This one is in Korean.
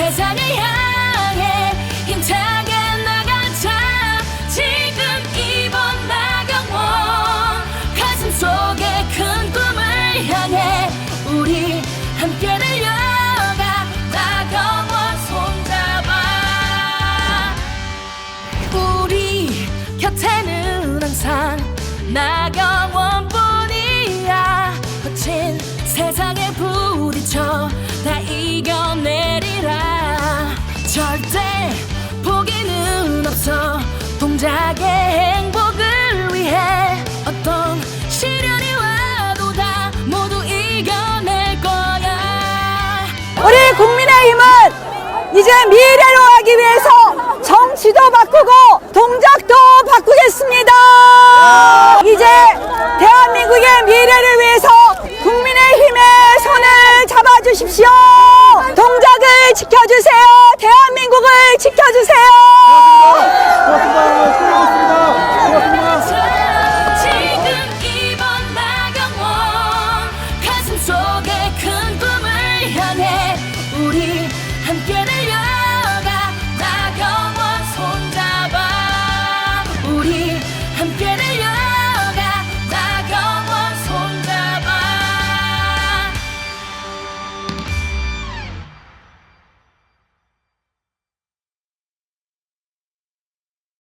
세상을 향해 힘차게 나가자. 지금 이번 나경원 가슴 속에 큰 꿈을 향해 우리 함께 달려가. 나경원 손잡아. 우리 곁에는 항상 나경원뿐이야. 거친 세상에 부딪혀 다 이겨내리라 절대 포기는 없어 동작의 행복을 위해 어떤 시련이 와도 다 모두 이겨낼 거야 우리 국민의힘은 이제 미래로 하기 위해서 정치도 바꾸고 동작도 바꾸겠습니다. 이제 대한민국의 미래를 위해서 국민의힘의 손을 잡아주십시오. 지켜주세요. 대한민국을 지켜주세요.